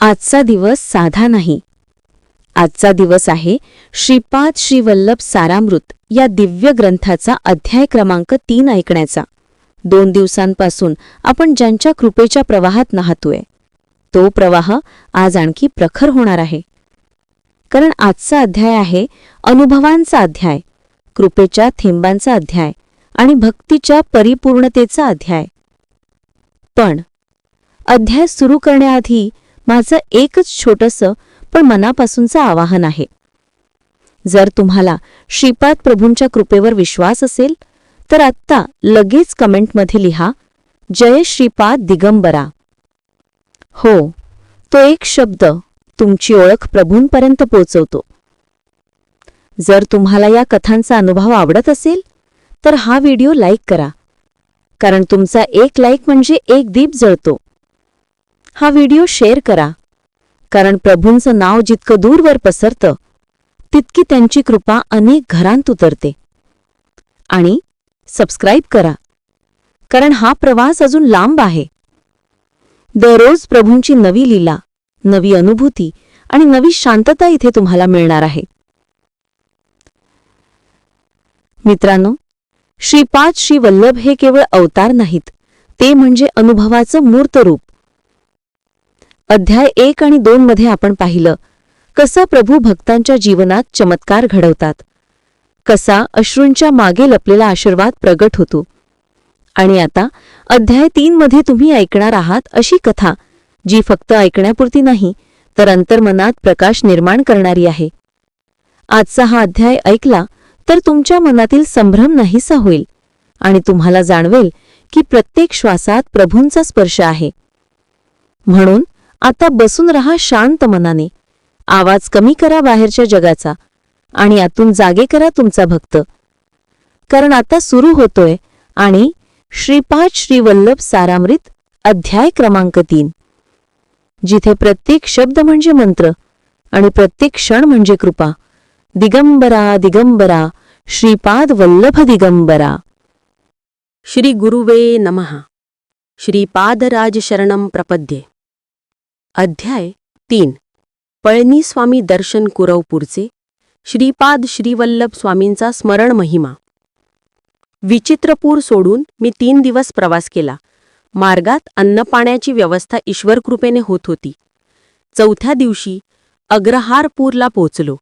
आजचा दिवस साधा नाही. आजचा दिवस आहे श्रीपाद श्रीवल्लभ सारामृत या दिव्य ग्रंथाचा अध्याय क्रमांक तीन ऐकण्याचा. दोन दिवसांपासून आपण ज्यांच्या कृपेच्या प्रवाहात नाहतोय तो प्रवाह आज आणखी प्रखर होणार आहे. कारण आजचा अध्याय आहे अनुभवांचा अध्याय कृपेच्या थेंबांचा अध्याय आणि भक्तीच्या परिपूर्णतेचा अध्याय. पण अध्याय सुरू करण्याआधी माझं एकच छोटंसं पण मनापासूनचं आवाहन आहे. जर तुम्हाला श्रीपाद प्रभूंच्या कृपेवर विश्वास असेल तर आत्ता लगेच कमेंटमध्ये लिहा जय श्रीपाद दिगंबरा. हो तो एक शब्द तुमची ओळख प्रभूंपर्यंत पोचवतो. जर तुम्हाला या कथांचा अनुभव आवडत असेल तर हा व्हिडिओ लाईक करा. कारण तुमचा एक लाईक म्हणजे एक दीप जळतो. हा व्हिडिओ शेअर करा. कारण प्रभूंचं नाव जितकं दूरवर पसरतं तितकी त्यांची कृपा अनेक घरांत उतरते. आणि सबस्क्राईब करा. कारण हा प्रवास अजून लांब आहे. दररोज प्रभूंची नवी लीला नवी अनुभूती आणि नवी शांतता इथे तुम्हाला मिळणार आहे. मित्रांनो श्रीपाद श्री वल्लभ हे केवळ अवतार नाहीत ते म्हणजे अनुभवाचं मूर्त रूप अध्याय एक आणि दोन मध्ये आपण पाहिलं कसा प्रभू भक्तांच्या जीवनात चमत्कार घडवतात. कसा अश्रूंच्या मागे लपलेला आशीर्वाद प्रगट होतो. आणि आता अध्याय तीन मध्ये तुम्ही ऐकणार आहात अशी कथा जी फक्त ऐकण्यापुरती नाही तर अंतर्मनात प्रकाश निर्माण करणारी आहे. आजचा हा अध्याय ऐकला तर तुमच्या मनातील संभ्रम नाहीसा होईल आणि तुम्हाला जाणवेल की प्रत्येक श्वासात प्रभूंचा स्पर्श आहे. म्हणून आता बसून रहा शांत मनाने. आवाज कमी करा बाहेरच्या जगाचा आणि आतून जागे करा तुमचा भक्त. कारण आता सुरू होतोय आणि श्रीपाद श्रीवल्लभ सारामृत अध्याय क्रमांक तीन. जिथे प्रत्येक शब्द म्हणजे मंत्र आणि प्रत्येक क्षण म्हणजे कृपा. दिगंबरा दिगंबरा श्रीपाद वल्लभ दिगंबरा. श्री गुरुवे नमः. श्रीपादराज शरणम प्रपद्ये. अध्याय तीन. पळनी स्वामी दर्शन कुरवपूरचे श्रीपाद श्रीवल्लभ स्वामींचा स्मरण महिमा. विचित्रपूर सोडून मी तीन दिवस प्रवास केला. मार्गात अन्नपाण्याची व्यवस्था ईश्वरकृपेने होत होती. चौथ्या दिवशी अग्रहारपूरला पोचलो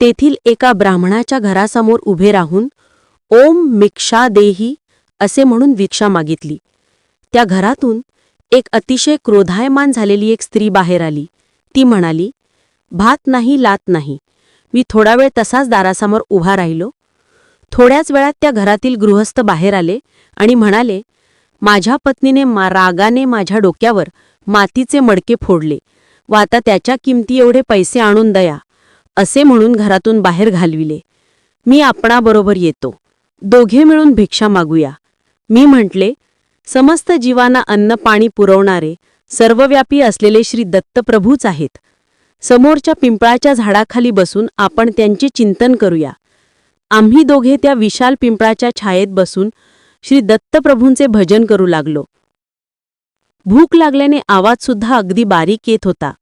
तेथील एका ब्राह्मणाच्या घरासमोर उभे राहून ओम मिक्षा देही असे म्हणून भिक्षा मागितली. त्या घरातून एक अतिशय क्रोधायमान झालेली एक स्त्री बाहेर आली. ती म्हणाली भात नाही लात नाही. मी थोडा वेळ तसाच दारासमोर उभा राहिलो. थोड्याच वेळात त्या घरातील गृहस्थ बाहेर आले आणि म्हणाले माझ्या पत्नीने मा रागाने माझ्या डोक्यावर मातीचे मडके फोडले. व आता त्याच्या किमती एवढे पैसे आणून दया. असे म्हणून घरातून बाहेर घालविले. मी आपणाबरोबर येतो. दोघे मिळून भिक्षा मागूया. मी म्हटले समस्त जीवांना अन्न पाणी पुरवणारे सर्वव्यापी असलेले श्री दत्तप्रभूच आहेत. समोरच्या पिंपळाच्या झाडाखाली बसून आपण त्यांचे चिंतन करूया. आम्ही दोघे त्या विशाल पिंपळाच्या छायेत बसून श्री दत्तप्रभूंचे भजन करू लागलो. भूक लागल्याने आवाजसुद्धा अगदी बारीक येत होता.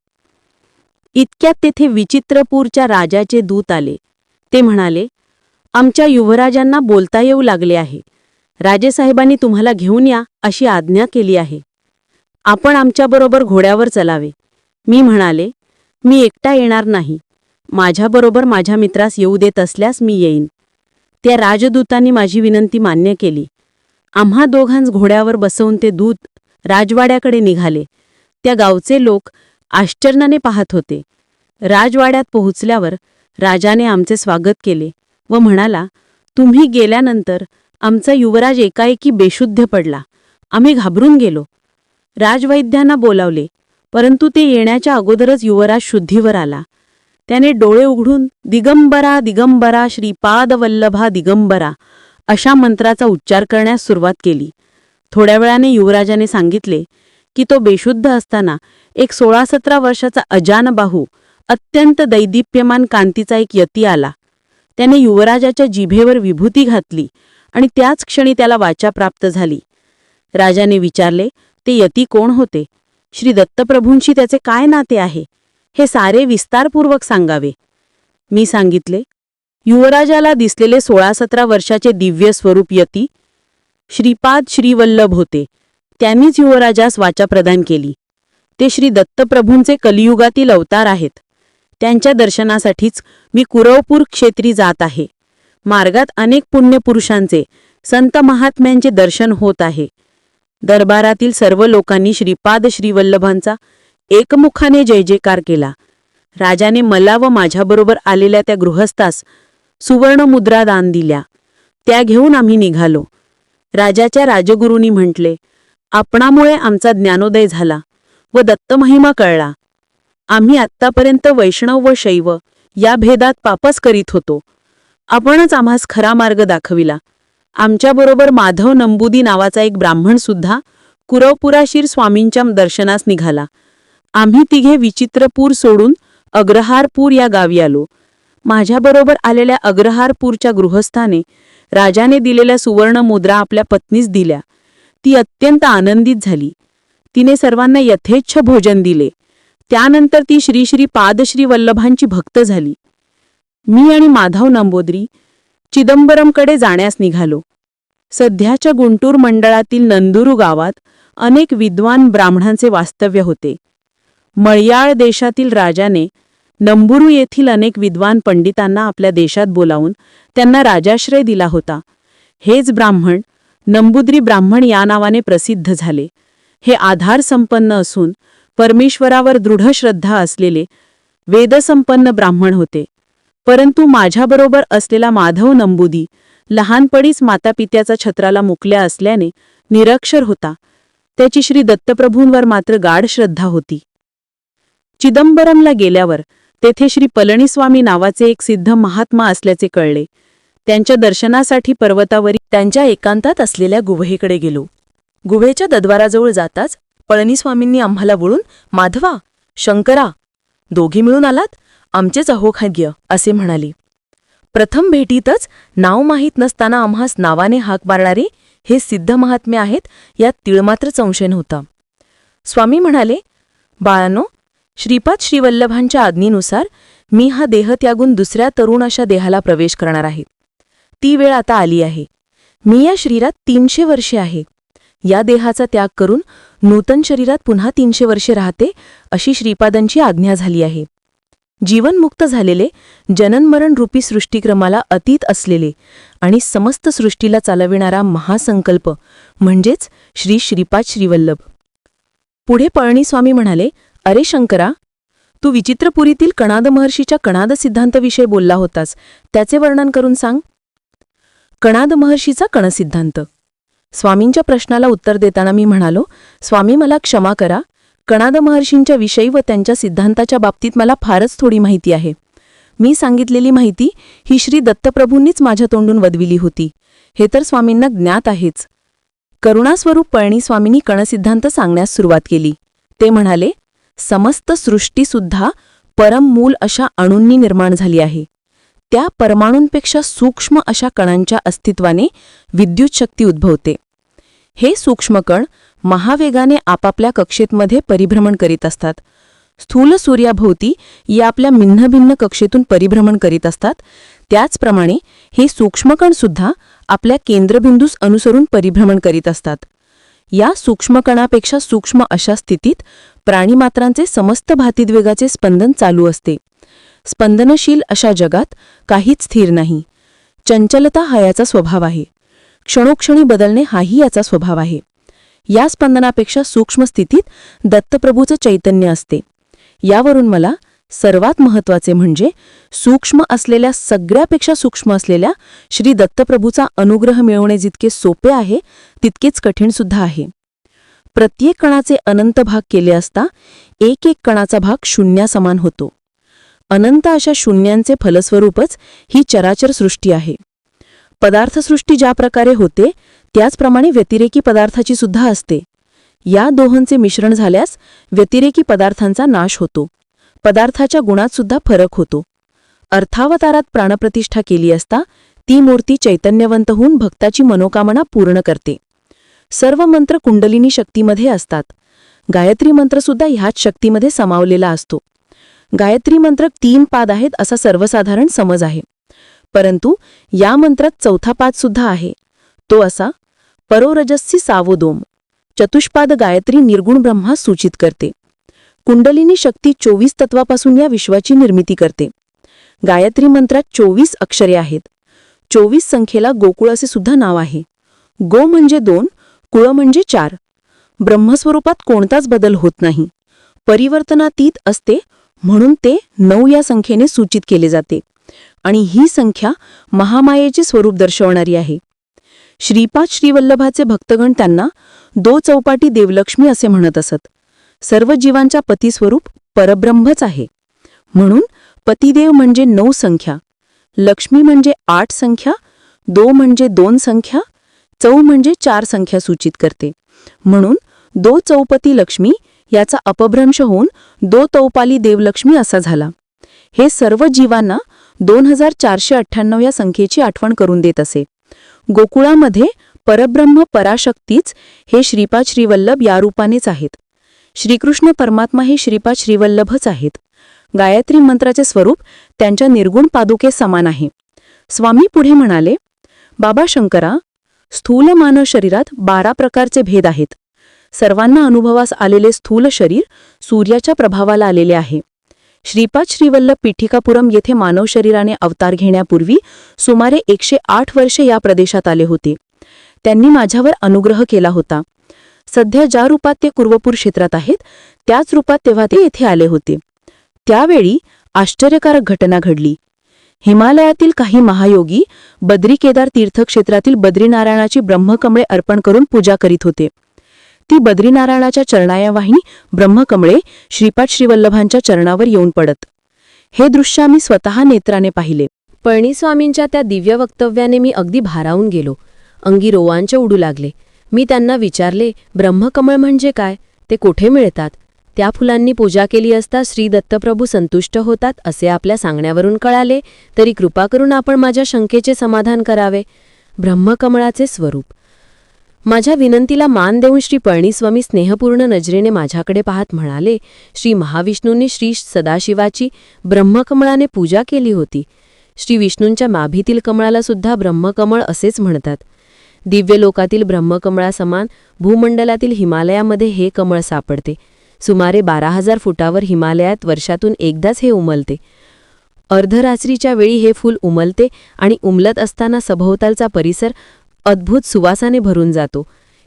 इतक्यात तेथे विचित्रपूरच्या राजाचे दूत आले. ते म्हणाले आमच्या युवराजांना बोलता येऊ लागले आहे. राजेसाहेबांनी तुम्हाला घेऊन या अशी आज्ञा केली आहे. आपण आमच्याबरोबर घोड्यावर चलावे. मी म्हणाले मी एकटा येणार नाही. माझ्याबरोबर माझ्या मित्रास येऊ देत असल्यास मी येईन. त्या राजदूतांनी माझी विनंती मान्य केली. आम्हा दोघांस घोड्यावर बसवून ते दूत राजवाड्याकडे निघाले. त्या गावचे लोक आश्चर्याने पाहत होते. राजवाड्यात पोहोचल्यावर राजाने आमचे स्वागत केले व म्हणाला तुम्ही गेल्यानंतर आमचा युवराज एकाएकी बेशुद्ध पडला. आम्ही घाबरून गेलो. राजवैद्यांना बोलावले परंतु ते येण्याच्या अगोदरच युवराज शुद्धीवर आला. त्याने डोळे उघडून दिगंबरा दिगंबरा श्रीपाद वल्लभा दिगंबरा अशा मंत्राचा उच्चार करण्यास सुरुवात केली. थोड्या वेळाने युवराजाने सांगितले की तो बेशुद्ध असताना एक सोळा सतरा वर्षाचा अजानबाहू अत्यंत दैदिप्यमान कांतीचा एक यती आला. त्याने युवराजाच्या जिभेवर विभूती घातली आणि त्याच क्षणी त्याला वाचा प्राप्त झाली. राजाने विचारले ते यती कोण होते? श्री दत्तप्रभूंशी त्याचे काय नाते आहे? हे सारे विस्तारपूर्वक सांगावे. मी सांगितले युवराजाला दिसलेले सोळा सतरा वर्षाचे दिव्य स्वरूप यती श्रीपाद श्रीवल्लभ होते. त्यांनीच युवराजास वाचा प्रदान केली. ते श्री दत्तप्रभूंचे कलियुगातील अवतार आहेत. त्यांच्या दर्शनासाठीच मी कुरवपूर क्षेत्री जात आहे. मार्गात अनेक पुण्यपुरुषांचे संत महात्म्यांचे दर्शन होत आहे. दरबारातील सर्व लोकांनी श्रीपाद श्रीवल्लभांचा एकमुखाने जय जयकार केला. राजाने मला व माझ्याबरोबर आलेल्या त्या गृहस्थास सुवर्णमुद्रा दान दिल्या. त्या घेऊन आम्ही निघालो. राजाच्या राजगुरूंनी म्हटले आपणामुळे आमचा ज्ञानोदय झाला व दत्तमहिमा कळला. आम्ही आत्तापर्यंत वैष्णव व शैव या भेदात पापच करीत होतो. आपणच आम्हास खरा मार्ग दाखविला. आमच्याबरोबर माधव नंबुदी नावाचा एक ब्राह्मण सुद्धा कुरवपुराशीर स्वामींच्या दर्शनास निघाला. आम्ही तिघे विचित्रपूर सोडून अग्रहारपूर या गावी आलो. माझ्याबरोबर आलेल्या अग्रहारपूरच्या गृहस्थाने राजाने दिलेल्या सुवर्ण मुद्रा आपल्या पत्नीस दिल्या. ती अत्यंत आनंदित झाली. तिने सर्वांना यथेच्छ भोजन दिले. त्यानंतर ती श्री श्री पादश्री वल्लभांची भक्त झाली. मी आणि माधव नंबोद्री चिदंबरमकडे जाण्यास निघालो. सध्याच्या गुंटूर मंडळातील नंदुरू गावात अनेक विद्वान ब्राह्मणांचे वास्तव्य होते. मळयाळ देशातील राजाने नंबुरू येथील अनेक विद्वान पंडितांना आपल्या देशात बोलावून त्यांना राजाश्रय दिला होता. हेच ब्राह्मण नंबुद्री ब्राह्मण या नावाने प्रसिद्ध झाले. हे आधार संपन्न असून परमेश्वरावर दृढ श्रद्धा असलेले वेदसंपन्न ब्राह्मण होते. परंतु माझ्याबरोबर असलेला माधव नंबुदी लहानपणीच मातापित्याचा छत्राला मुकल्या असल्याने निरक्षर होता. त्याची श्री दत्तप्रभूंवर मात्र गाढ श्रद्धा होती. चिदंबरमला गेल्यावर तेथे श्री पळणीस्वामी नावाचे एक सिद्ध महात्मा असल्याचे कळले. त्यांच्या दर्शनासाठी पर्वतावरी त्यांच्या एकांतात असलेल्या गुहेकडे गेलो. गुहेच्या दद्वाराजवळ जाताच पळणीस्वामींनी आम्हाला वळून माधवा शंकरा दोघी मिळून आलात? आमचेच अहोखाग्य असे म्हणाले. प्रथम भेटीतच नाव माहीत नसताना आम्हास नावाने हाक मारणारे हे सिद्ध महात्मे आहेत यात तिळमात्र संशय नव्हता. स्वामी म्हणाले बाळानो श्रीपाद श्रीवल्लभांच्या आज्ञेनुसार मी हा देह त्यागून दुसऱ्या तरुण अशा देहाला प्रवेश करणार आहे. ती वेळ आता आली आहे. मी या शरीरात तीनशे वर्षे आहे. या देहाचा त्याग करून नूतन शरीरात पुन्हा तीनशे वर्षे राहते अशी श्रीपादांची आज्ञा झाली आहे. जीवनमुक्त झालेले जननमरण रूपी सृष्टिक्रमाला अतीत असलेले आणि समस्त सृष्टीला चालविणारा महासंकल्प म्हणजेच श्री श्रीपाद श्रीवल्लभ. पुढे पळणीस्वामी म्हणाले अरे शंकरा तू विचित्रपुरीतील कणाद महर्षीच्या कणाद सिद्धांतविषयी बोलला होतास त्याचे वर्णन करून सांग. कणाद महर्षीचा कणसिद्धांत. स्वामींच्या प्रश्नाला उत्तर देताना मी म्हणालो स्वामी मला क्षमा करा कणाद महर्षींच्या विषयी व त्यांच्या सिद्धांताच्या बाबतीत मला फारच थोडी माहिती आहे. मी सांगितलेली माहिती ही श्री दत्तप्रभूंनीच माझ्या तोंडून वदविली होती. हे तर स्वामींना ज्ञात आहेच. करुणास्वरूप पळणीस्वामींनी कणसिद्धांत सांगण्यास सुरुवात केली. ते म्हणाले समस्त सृष्टीसुद्धा परम मूल अशा अणूंनी निर्माण झाली आहे. त्या परमाणूंपेक्षा सूक्ष्म अशा कणांच्या अस्तित्वाने विद्युत शक्ती उद्भवते. हे सूक्ष्म कण महावेगाने आपापल्या कक्षेतमध्ये परिभ्रमण करीत असतात. स्थूल सूर्याभोवती या आपल्या भिन्न कक्षेतून परिभ्रमण करीत असतात. त्याचप्रमाणे हे सूक्ष्मकणसुद्धा आपल्या केंद्रबिंदूस अनुसरून परिभ्रमण करीत असतात. या सूक्ष्मकणापेक्षा सूक्ष्म अशा स्थितीत प्राणीमात्रांचे समस्त भातिद्वेगाचे स्पंदन चालू असते. स्पंदनशील अशा जगात काहीच स्थिर नाही. चंचलता हा याचा स्वभाव आहे. क्षणोक्षणी बदलणे हाही याचा स्वभाव आहे. या स्पंदनापेक्षा सूक्ष्म स्थितीत दत्तप्रभूचं चैतन्य असते. यावरून मला सर्वात महत्त्वाचे म्हणजे सूक्ष्म असलेल्या सगळ्यापेक्षा सूक्ष्म असलेल्या श्री दत्तप्रभूचा अनुग्रह मिळवणे जितके सोपे आहे तितकेच कठीण सुद्धा आहे. प्रत्येक कणाचे अनंत भाग केले असता एक एक कणाचा भाग शून्यासमान होतो. अनंत अशा शून्यांचे फलस्वरूपच ही चराचर सृष्टी आहे. पदार्थसृष्टी ज्या प्रकारे होते त्याचप्रमाणे व्यतिरेकी पदार्थाची सुद्धा असते. या दोहोंचे मिश्रण झाल्यास व्यतिरेकी पदार्थांचा नाश होतो. पदार्थाच्या गुणात सुद्धा फरक होतो. अर्थावतारात प्राणप्रतिष्ठा केली असता ती मूर्ती चैतन्यवंत होऊन भक्ताची मनोकामना पूर्ण करते. सर्व मंत्र कुंडलिनी शक्तीमध्ये असतात. गायत्री मंत्रसुद्धा ह्याच शक्तीमध्ये समावलेला असतो. गायत्री मंत्र तीन पाद आहेत असा सर्वसाधारण समज आहे. परंतु या मंत्रात चौथा पाद सुद्धा आहे. तो असा परोरजस्सी सावोदोम चतुष्पाद गायत्री निर्गुण ब्रह्मा सूचित करते. कुंडलिनी शक्ती चोवीस तत्वापासून या विश्वाची निर्मिती करते. गायत्री मंत्रात चोवीस अक्षरे आहेत. चोवीस संख्येला गोकुळ असे सुद्धा नाव आहे. गो म्हणजे दोन कुळ म्हणजे चार. ब्रह्मस्वरूपात कोणताच बदल होत नाही. परिवर्तनातीत असते म्हणून ते नऊ या संख्येने सूचित केले जाते. आणि ही संख्या महामायेचे स्वरूप दर्शवणारी आहे. श्रीपाद श्रीवल्लभाचे भक्तगण त्यांना दो चौपाटी देवलक्ष्मी असे म्हणत असत. सर्व जीवांच्या पतीस्वरूप परब्रह्मच आहे. म्हणून पतिदेव म्हणजे नऊ संख्या लक्ष्मी म्हणजे आठ संख्या दो म्हणजे दोन संख्या चौ म्हणजे चार संख्या सूचित करते. म्हणून दो चौपती लक्ष्मी याचा अपभ्रंश होऊन दो तौपाली देवलक्ष्मी असा झाला. हे सर्व जीवांना दोन हजार चारशे अठ्ठ्याण्णव या संख्येची आठवण करून देत असे. गोकुळामध्ये परब्रह्म पराशक्तीच हे श्रीपाद श्रीवल्लभ या रूपानेच आहेत. श्रीकृष्ण परमात्मा हे श्रीपाद श्रीवल्लभच आहेत. गायत्री मंत्राचे स्वरूप त्यांच्या निर्गुण पादुके समान आहे. स्वामी पुढे म्हणाले बाबा शंकरा स्थूल मानव शरीरात बारा प्रकारचे भेद आहेत. सर्वांना अनुभवास आलेले स्थूल शरीर सूर्याच्या प्रभावाला आलेले आहे. श्रीपाद श्रीवल्लभ पीठिकापुरम येथे मानव शरीराने अवतार घेण्यापूर्वी सुमारे एकशे आठ वर्षे या प्रदेशात आले होते. त्यांनी माझ्यावर अनुग्रह केला होता. सध्या ज्या रूपात ते कुर्वपूर क्षेत्रात आहेत त्याच रूपात तेव्हा ते येथे आले होते. त्यावेळी आश्चर्यकारक घटना घडली. हिमालयातील काही महायोगी बद्री केदार तीर्थक्षेत्रातील बद्रीनारायणाची ब्रह्मकमळे अर्पण करून पूजा करीत होते. ती बद्रीनारायणाच्या चरणायावाहिनी ब्रह्मकमळे श्रीपाद श्रीवल्लभांच्या चरणावर येऊन पडत. हे दृश्य आम्ही स्वतः नेत्राने पाहिले. पळणीस्वामींच्या त्या दिव्य वक्तव्याने मी अगदी भारावून गेलो. अंगी रोवांचे उडू लागले. मी त्यांना विचारले ब्रह्मकमळ म्हणजे काय? ते कोठे मिळतात? त्या फुलांनी पूजा केली असता श्री दत्तप्रभू संतुष्ट होतात असे आपल्या सांगण्यावरून कळाले तरी कृपा करून आपण माझ्या शंकेचे समाधान करावे. ब्रह्मकमळाचे स्वरूप. माझ्या विनंतीला मान देऊन श्री पळणीस्वामी स्नेहपूर्ण नजरेने माझ्याकडे पाहत म्हणाले श्री महाविष्णूंनी श्री सदाशिवाची ब्रह्मकमळाने पूजा केली होती. श्री विष्णूंच्या माभीतील कमळाला सुद्धा ब्रह्मकमळ असेच म्हणतात. दिव्य लोकातील ब्रह्मकमळासमान भूमंडलातील हिमालयामध्ये हे कमळ सापडते. सुमारे बारा हजार फुटावर हिमालयात वर्षातून एकदाच हे उमलते. अर्धरात्रीच्या वेळी हे फूल उमलते आणि उमलत असताना सभोवतालचा परिसर अद्भुत सुवासाने भरून जातो.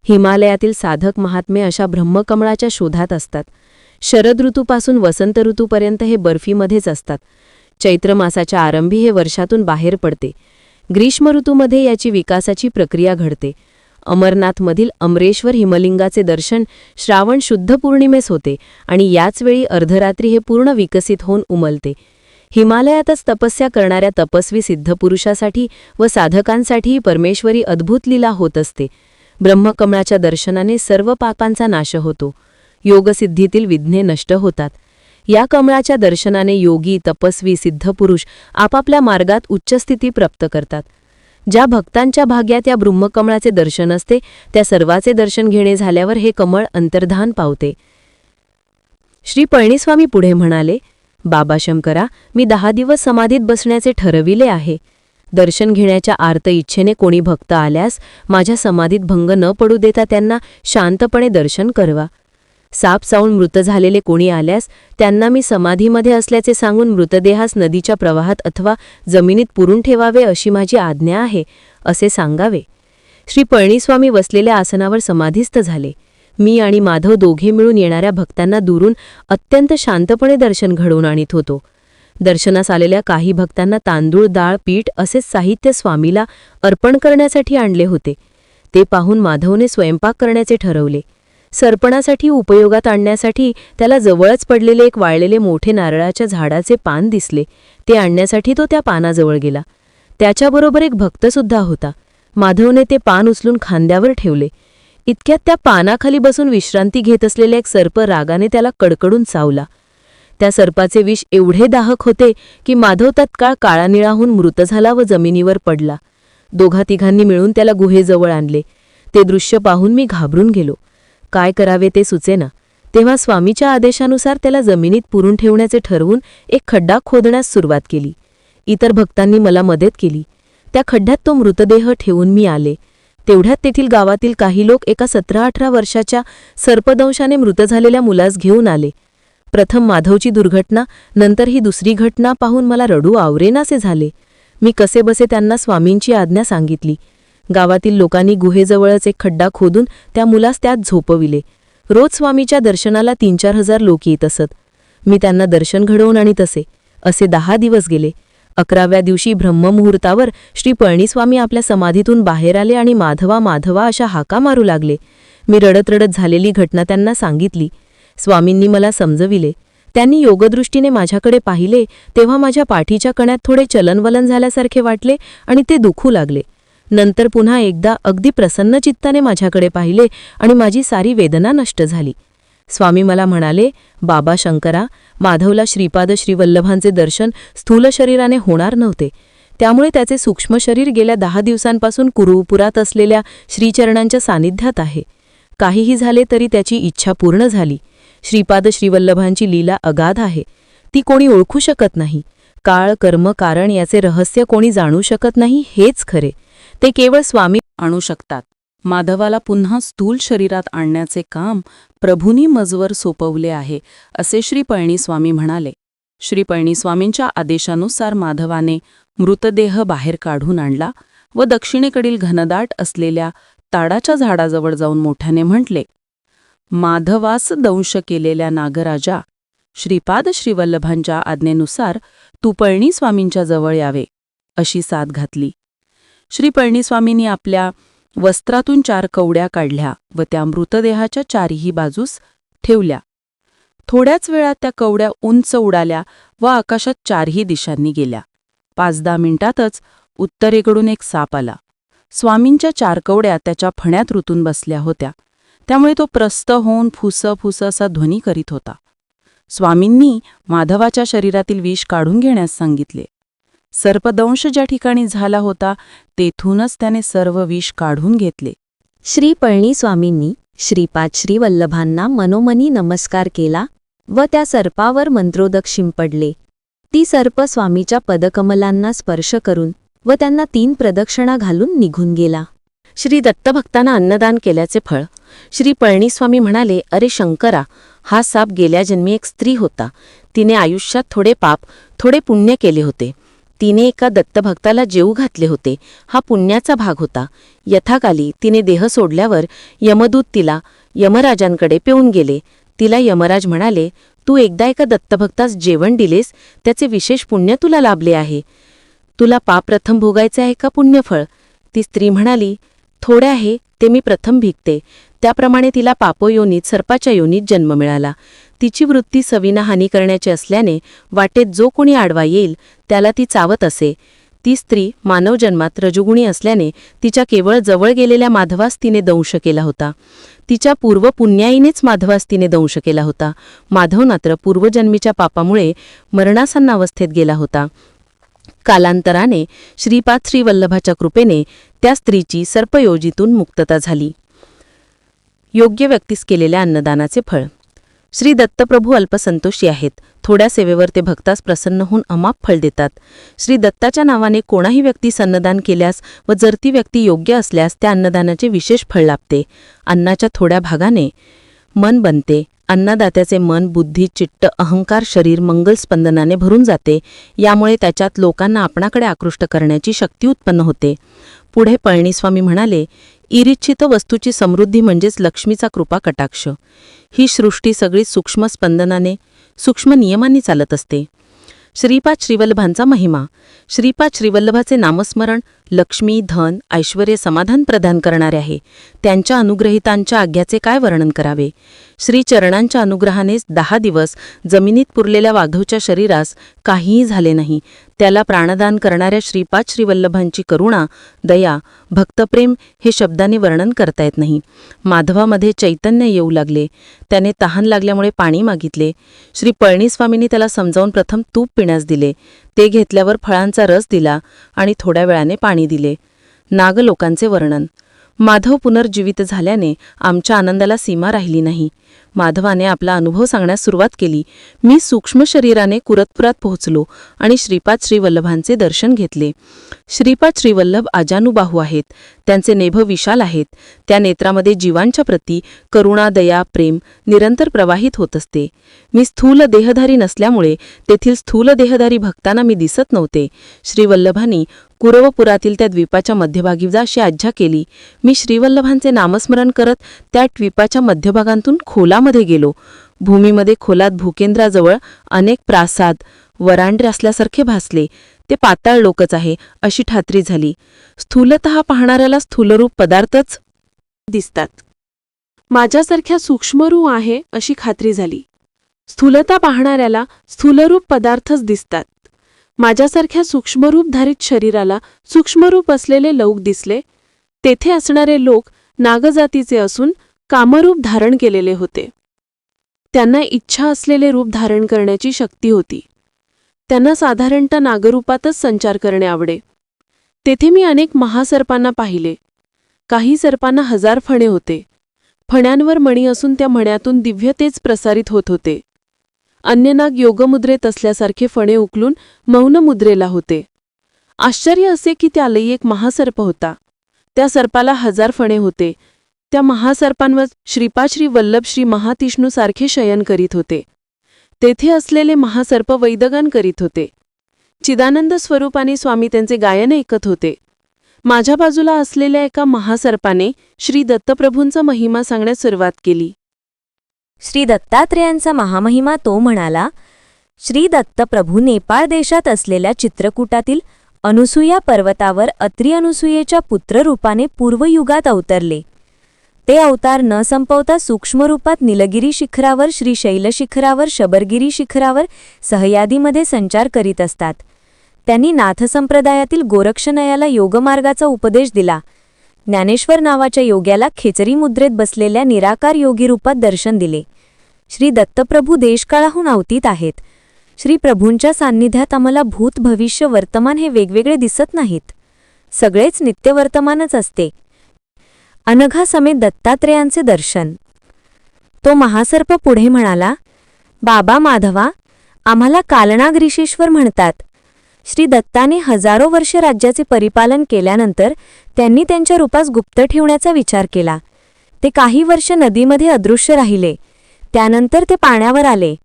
हिमालयातील साधक महात्मे अशा ब्रह्मकमळाच्या शोधात असतात. शरद ऋतूपासून वसंत ऋतूपर्यंत हे बर्फीमध्येच असतात. चैत्र मासाच्या आरंभी हे वर्षातून बाहेर पडते. ग्रीष्म ऋतूमध्ये याची विकासाची प्रक्रिया घडते. अमरनाथमधील अमरेश्वर हिमलिंगाचे दर्शन श्रावण शुद्ध पौर्णिमेस होते आणि याचवेळी अर्धरात्री हे पूर्ण विकसित होऊन उमलते. हिमालयातच तपस्या करणाऱ्या तपस्वी सिद्धपुरुषासाठी व साधकांसाठीही परमेश्वरी अद्भुत लीला होत असते. ब्रह्मकमळाच्या दर्शनाने सर्व पापांचा नाश होतो. योगसिद्धीतील विघ्ने नष्ट होतात. या कमळाच्या दर्शनाने योगी तपस्वी सिद्धपुरुष आपापल्या मार्गात उच्चस्थिती प्राप्त करतात. ज्या भक्तांच्या भाग्यात या ब्रह्मकमळाचे दर्शन असते त्या सर्वाचे दर्शन घेणे झाल्यावर हे कमळ अंतर्धान पावते. श्री पळणीस्वामी पुढे म्हणाले बाबा शंकरा मी दहा दिवस समाधीत बसण्याचे ठरविले आहे. दर्शन घेण्याच्या आर्त इच्छेने कोणी भक्त आल्यास माझ्या समाधीत भंग न पडू देता त्यांना शांतपणे दर्शन करवा. साप चावून मृत झालेले कोणी आल्यास त्यांना मी समाधीमध्ये असल्याचे सांगून मृतदेहास नदीच्या प्रवाहात अथवा जमिनीत पुरून ठेवावे अशी माझी आज्ञा आहे असे सांगावे. श्री पळणीस्वामी बसलेल्या आसनावर समाधीस्थ झाले. मी आणि माधव दोघे मिळून येणाऱ्या भक्तांना दुरून अत्यंत शांतपणे दर्शन घडवून आणीत होतो. दर्शनास आलेल्या काही भक्तांना तांदूळ डाळ पीठ असे साहित्य स्वामीला अर्पण करण्यासाठी आणले होते. ते पाहून माधवने स्वयंपाक करण्याचे ठरवले. सर्पणासाठी उपयोगात आणण्यासाठी त्याला जवळच पडलेले एक वाळलेले मोठे नारळाच्या झाडाचे पान दिसले. ते आणण्यासाठी तो त्या पानाजवळ गेला. त्याच्याबरोबर एक भक्तसुद्धा होता. माधवने ते पान उचलून खांद्यावर ठेवले. इतक्यात त्या पानाखाली बसून विश्रांती घेत असलेला एक सर्प रागाने त्याला कडकडून चावला. त्या सर्पाचे विष एवढे दाहक होते की माधव तत्काळ काळानिळाहून मृत झाला व जमिनीवर पडला. दोघा तिघांनी मिळून त्याला गुहेजवळ आणले. ते दृश्य पाहून मी घाबरून गेलो. काय करावे ते सुचेना. तेव्हा स्वामीच्या आदेशानुसार त्याला जमिनीत पुरून ठेवण्याचे ठरवून एक खड्डा खोदण्यास सुरुवात केली. इतर भक्तांनी मला मदत केली. त्या खड्ड्यात तो मृतदेह ठेवून मी आले. तेवढ्यात तेथील गावातील काही लोक एका सतरा अठरा वर्षाच्या सर्पदंशाने मृत झालेल्या मुलास घेऊन आले. प्रथम माधवची दुर्घटना नंतर ही दुसरी घटना पाहून मला रडू आवरेनासे झाले. मी कसेबसे त्यांना स्वामींची आज्ञा सांगितली. गावातील लोकांनी गुहेजवळच एक खड्डा खोदून त्या मुलास त्यात झोपविले. रोज स्वामीच्या दर्शनाला तीन चार हजार लोक येत असत. मी त्यांना दर्शन घडवून आणीत असे असे दहा दिवस गेले. अकराव्या दिवशी ब्रह्ममुहूर्तावर श्री पळणीस्वामी आपल्या समाधीतून बाहेर आले आणि माधवा माधवा अशा हाका मारू लागले. मी रडत रडत झालेली घटना त्यांना सांगितली. स्वामींनी मला समजविले. त्यांनी योगदृष्टीने माझ्याकडे पाहिले तेव्हा माझ्या पाठीच्या कण्यात थोडे चलनवलन झाल्यासारखे वाटले आणि ते दुखू लागले. नंतर पुन्हा एकदा अगदी प्रसन्न चित्ताने माझ्याकडे पाहिले आणि माझी सारी वेदना नष्ट झाली. स्वामी मला म्हणाले बाबा शंकरा माधवला श्रीपाद श्रीवल्लभांचे दर्शन स्थूल शरीराने होणार नव्हते. त्यामुळे त्याचे सूक्ष्म शरीर गेल्या दहा दिवसांपासून कुरुपुरात असलेल्या श्रीचरणांच्या सानिध्यात आहे. काहीही झाले तरी त्याची इच्छा पूर्ण झाली. श्रीपाद श्रीवल्लभांची लीला अगाध आहे. ती कोणी ओळखू शकत नाही. काळ कर्म कारण याचे रहस्य कोणी जाणू शकत नाही हेच खरे. ते केवळ स्वामी आणू शकतात. माधवाला पुन्हा स्थूल शरीरात आणण्याचे काम प्रभूंनी मजवर सोपवले आहे असे श्री पळणीस्वामी म्हणाले. श्री पळणीस्वामींच्या आदेशानुसार माधवाने मृतदेह बाहेर काढून आणला व दक्षिणेकडील घनदाट असलेल्या ताडाच्या झाडाजवळ जाऊन मोठ्याने म्हटले माधवास दंश केलेल्या नागराजा श्रीपाद श्रीवल्लभांच्या आज्ञेनुसार तू पळणीस्वामींच्या जवळ यावे अशी साथ घातली. श्री पळणीस्वामींनी आपल्या वस्त्रातून चार कवड्या काढल्या व त्या मृतदेहाच्या चारही बाजूस ठेवल्या. थोड्याच वेळात त्या कवड्या उंच उडाल्या व आकाशात चारही दिशांनी गेल्या. पाच दहा मिनिटातच उत्तरेकडून एक साप आला. स्वामींच्या चार कवड्या त्याच्या फण्यात रुतून बसल्या होत्या. त्यामुळे तो प्रस्त होऊन फुस फुस असा ध्वनी करीत होता. स्वामींनी माधवाच्या शरीरातील विष काढून घेण्यास सांगितले. सर्पदंश ज्या ठिकाणी झाला होता तेथूनच त्याने सर्व विष काढून घेतले. श्री पळणीस्वामींनी श्रीपाद श्रीवल्लभांना मनोमनी नमस्कार केला व त्या सर्पावर मंत्रोदक शिंपडले. ती सर्प स्वामीच्या पदकमलांना स्पर्श करून व त्यांना तीन प्रदक्षिणा घालून निघून गेला. श्री दत्तभक्तांना अन्नदान केल्याचे फळ. श्री पळणीस्वामी म्हणाले अरे शंकरा हा साप गेल्या जन्मी एक स्त्री होता. तिने आयुष्यात थोडे पाप थोडे पुण्य केले होते. तिने एका दत्तभक्ताला जेऊ घातले होते. हा पुण्याचा भाग होता. यथाकाली तिने देह सोडल्यावर यमदूत तिला यमराजांकडे पेऊन गेले. तिला यमराज म्हणाले तू एकदा एका दत्तभक्तास जेवण दिलेस त्याचे विशेष पुण्य तुला लाभले आहे. तुला पाप प्रथम भोगायचे आहे का पुण्यफळ? ती स्त्री म्हणाली थोडे आहे ते मी प्रथम भिकते त्याप्रमाणे तिला पापोयोनीत सर्पाच्या योनीत जन्म मिळाला. तिची वृत्ती सविना हानी करण्याची असल्याने वाटेत जो कोणी आडवा येईल त्याला ती चावत असे. ती स्त्री मानव जन्मात रजुगुणी असल्याने तिच्या केवळ जवळ गेलेल्या माधवास तिने दंश केला होता. तिच्या पूर्व पुण्याईनेच माधवास तिने दंश केला होता. माधव मात्र पूर्वजन्मीच्या पापामुळे मरणासन्न अवस्थेत गेला होता. कालांतराने श्रीपाद श्रीवल्लभाच्या कृपेने त्या स्त्रीची सर्पयोजीतून मुक्तता झाली. योग्य व्यक्तीस केलेल्या अन्नदानाचे फळ. श्री दत्तप्रभू अल्पसंतोषी आहेत. थोड्या सेवेवर ते भक्तास प्रसन्न होऊन अमाप फळ देतात. श्री दत्ताच्या नावाने कोणाही व्यक्तीस अन्नदान केल्यास व जर ती व्यक्ती योग्य असल्यास त्या अन्नदानाचे विशेष फळ लाभते. अन्नाच्या थोड्या भागाने मन बनते. अन्नदात्याचे मन बुद्धी चित्त अहंकार शरीर मंगलस्पंदनाने भरून जाते. यामुळे त्याच्यात लोकांना आपणाकडे आकृष्ट करण्याची शक्ती उत्पन्न होते. पुढे पळणीस्वामी म्हणाले इरिच्छित वस्तूची समृद्धी म्हणजेच लक्ष्मीचा कृपा कटाक्ष. ही सृष्टी सगळी सूक्ष्म स्पंदनाने सूक्ष्म नियमांनी चालत असते. श्रीपाद श्रीवल्लभांचा महिमा. श्रीपाद श्रीवल्लभाचे नामस्मरण लक्ष्मी धन ऐश्वर समाधान प्रदान करणारे आहे. त्यांच्या अनुग्रहितांच्या आज्ञाचे काय वर्णन करावे? श्रीचरणांच्या अनुग्रहानेच दहा दिवस जमिनीत पुरलेल्या वाघवच्या शरीरास काहीही झाले नाही. त्याला प्राणदान करणाऱ्या श्रीपाद श्रीवल्लभांची करुणा दया भक्तप्रेम हे शब्दाने वर्णन करता येत नाही. माधवामध्ये चैतन्य येऊ लागले. त्याने तहान लागल्यामुळे पाणी मागितले. श्री पळणीस्वामींनी त्याला समजावून प्रथम तूप पिण्यास दिले. ते घेतल्यावर फळांचा रस दिला आणि थोड्या वेळाने पाणी दिले. नागलोकांचे वर्णन. माधव पुनर्जीवित झाल्याने आमच्या आनंदाला सीमा राहिली नाही. माधवाने आपला अनुभव सांगण्यास सुरुवात केली. मी सूक्ष्म शरीराने कुरतपुरात पोहोचलो आणि श्रीपाद श्रीवल्लभांचे दर्शन घेतले. श्रीपाद श्रीवल्लभ अजानुबाहू आहेत. त्यांचे नेभ विशाल आहेत. त्या नेत्रामध्ये जीवांच्या प्रती करुणा दया प्रेम निरंतर प्रवाहित होत असते. मी स्थूल देहधारी नसल्यामुळे तेथील स्थूल देहधारी भक्तांना मी दिसत नव्हते. श्रीवल्लभांनी कुरवपुरातील त्या द्वीपाच्या मध्यभागी अशी आज्ञा केली. मी श्रीवल्लभांचे नामस्मरण करत त्या द्वीपाच्या मध्यभागांतून खोलामध्ये गेलो. भूमीमध्ये खोलात भूकेंद्राजवळ अनेक प्रासाद वरांडे असल्यासारखे भासले. ते पाताळ लोकच आहे अशी ठात्री झाली. स्थूलत पाहणाऱ्याला स्थूलरूप पदार्थच दिसतात. माझ्यासारख्या सूक्ष्मरू आहे अशी खात्री झाली. स्थूलता पाहणाऱ्याला स्थूलरूप पदार्थच दिसतात. माझ्यासारख्या सूक्ष्मरूपधारित शरीराला सूक्ष्मरूप असलेले लोक दिसले. तेथे असणारे लोक नागजातीचे असून कामरूप धारण केलेले होते. त्यांना इच्छा असलेले रूप धारण करण्याची शक्ती होती. त्यांना साधारणतः नागरूपातच संचार करणे आवडे. तेथे मी अनेक महासर्पांना पाहिले. काही सर्पांना हजार फणे होते. फण्यांवर मणी असून त्या मण्यातून दिव्यतेच प्रसारित होत होते. अन्य नाग योगमुद्रेत असल्यासारखे फणे उकलून मौन मुद्रेला होते. आश्चर्य असे की त्यालाही एक महासर्प होता. त्या सर्पाला हजार फणे होते. त्या महासर्पांवर श्रीपाश्री वल्लभ श्री महातिष्णू सारखे शयन करीत होते. तेथे असलेले महासर्प वैदगान करीत होते. चिदानंद स्वरूपाने स्वामी त्यांचे गायन ऐकत होते. माझ्या बाजूला असलेल्या एका महासर्पाने श्री दत्तप्रभूंचा महिमा सांगण्यास सुरुवात केली. श्री दत्तात्रेयांचा महामहिमा तो म्हणाला श्री दत्तप्रभू नेपाळ देशात असलेल्या चित्रकूटातील अनुसूया पर्वतावर अत्रि अनुसूयेच्या पुत्ररूपाने पूर्वयुगात अवतरले. ते अवतार न संपवता सूक्ष्मरूपात निलगिरी शिखरावर श्री शैलशिखरावर शबरगिरी शिखरावर सहयादीमध्ये संचार करीत असतात. त्यांनी नाथसंप्रदायातील गोरक्षनयाला योगमार्गाचा उपदेश दिला. ज्ञानेश्वर नावाच्या योग्याला खेचरी मुद्रेत बसलेल्या निराकार योगी रूपात दर्शन दिले. श्री दत्तप्रभू देशकाळाहून अवतीत आहेत. श्री प्रभूंच्या सान्निध्यात आम्हाला भूत भविष्य वर्तमान हे वेगवेगळे दिसत नाहीत. सगळेच नित्यवर्तमानच असते. अनघासमेत दत्तात्रेयांचे दर्शन. तो महासर्प पुढे म्हणाला बाबा माधवा आम्हाला कालनाग म्हणतात. श्री दत्ताने हजारो वर्ष राज्याचे परिपालन केल्यानंतर त्यांनी त्यांच्या रूपास गुप्त ठेवण्याचा विचार केला. ते काही वर्ष नदीमध्ये अदृश्य राहिले. त्यानंतर ते पाण्यावर आले.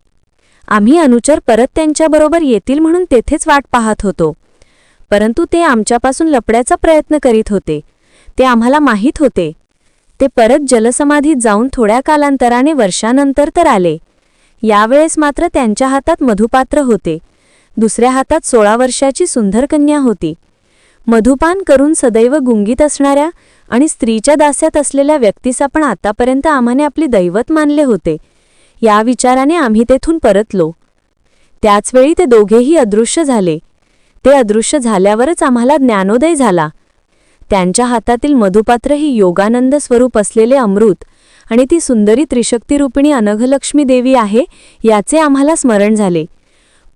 आम्ही अनुचर परत त्यांच्याबरोबर येतील म्हणून तेथेच वाट पाहत होतो. परंतु ते आमच्यापासून लपण्याचा प्रयत्न करीत होते. ते आम्हाला माहीत होते. ते परत जलसमाधीत जाऊन थोड्या कालांतराने वर्षानंतर तर आले. यावेळेस मात्र त्यांच्या हातात मधुपात्र होते. दुसऱ्या हातात सोळा वर्षाची सुंदर कन्या होती. मधुपान करून सदैव गुंगीत असणाऱ्या आणि स्त्रीच्या दास्यात असलेल्या व्यक्तीस आपण आतापर्यंत आम्हाने आपली दैवत मानले होते. या विचाराने आम्ही तेथून परतलो. त्याचवेळी ते दोघेही अदृश्य झाले. ते अदृश्य झाल्यावरच आम्हाला ज्ञानोदय झाला. त्यांच्या हातातील मधुपात्र ही योगानंद स्वरूप असलेले अमृत आणि ती सुंदरी त्रिशक्तिरूपिणी अनघलक्ष्मी देवी आहे याचे आम्हाला स्मरण झाले.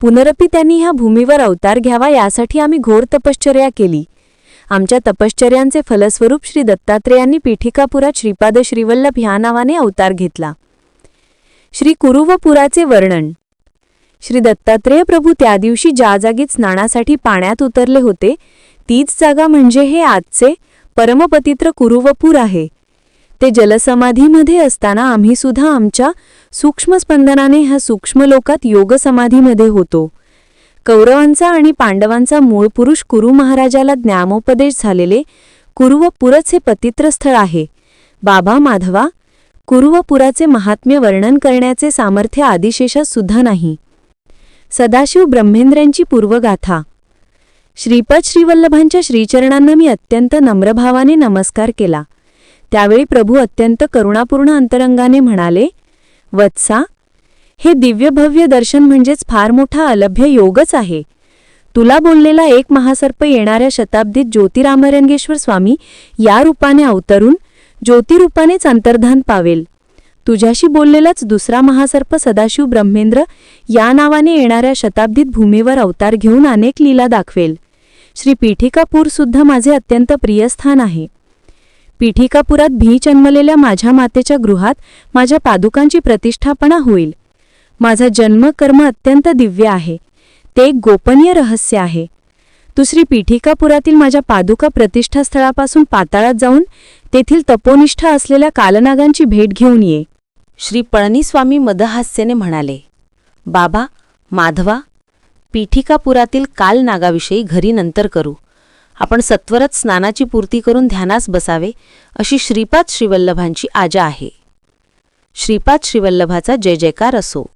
पुनरपी त्यांनी ह्या भूमीवर अवतार घ्यावा यासाठी आम्ही घोर तपश्चर्या केली. आमच्या तपश्चर्यांचे फलस्वरूप श्री दत्तात्रेयांनी पीठिकापुरात श्रीपाद श्रीवल्लभ ह्या नावाने अवतार घेतला. श्री कुरुवपुराचे वर्णन. श्री दत्तात्रेय प्रभू त्या दिवशी ज्या जागीत स्नानासाठी पाण्यात उतरले होते तीच जागा म्हणजे हे आजचे परमपतित्र कुरुवपूर आहे. ते जलसमाधीमध्ये असताना आम्ही सुद्धा आमच्या सूक्ष्म स्पंदनाने ह्या सूक्ष्म लोकात योगसमाधीमध्ये होतो. कौरवांचा आणि पांडवांचा मूळ पुरुष कुरु महाराजाला ज्ञानोपदेश झालेले कुरुवपुरच हे पतित्रस्थळ आहे. बाबा माधवा कुरुवपुराचे महात्म्य वर्णन करण्याचे सामर्थ्य आदिशेषात सुद्धा नाही. सदाशिव ब्रह्मेंद्रांची पूर्वगाथा श्रीपद श्रीवल्लभांच्या श्रीचरणांना मी अत्यंत नम्रभावाने नमस्कार केला. त्यावेळी प्रभू अत्यंत करुणापूर्ण अंतरंगाने म्हणाले वत्सा हे दिव्यभव्य दर्शन म्हणजेच फार मोठा अलभ्य योगच आहे. तुला बोललेला एक महासर्प येणाऱ्या शताब्दीत ज्योतिरामरंगेश्वर स्वामी या रूपाने अवतरून ज्योतिरूपानेच अंतर्धान पावेल. तुझ्याशी बोललेलाच दुसरा महासर्प सदाशिव ब्रह्मेंद्र या नावाने येणाऱ्या शताब्दीत भूमीवर अवतार घेऊन अनेक लीला दाखवेल. श्री पीठिकापूर सुद्धा माझे अत्यंत प्रिय स्थान आहे. पीठिकापुरात भी जन्मलेल्या माझ्या मातेच्या गृहात माझ्या पादुकांची प्रतिष्ठापना होईल. माझा जन्म कर्म अत्यंत दिव्य आहे. ते एक गोपनीय रहस्य आहे. दुसरी पीठिकापुरातील माझ्या पादुका प्रतिष्ठास्थळापासून पाताळात जाऊन तेथील तपोनिष्ठ असलेल्या कालनागांची भेट घेऊन ये. श्री पळणीस्वामी मदहास्याने म्हणाले बाबा माधवा पीठिकापुरातील काल नागाविषयी घरी नंतर करू. आपण सत्वरच स्नानाची पूर्ती करून ध्यानास बसावे अशी श्रीपाद श्रीवल्लभांची आजा आहे. श्रीपाद श्रीवल्लभाचा जय जयकार असो.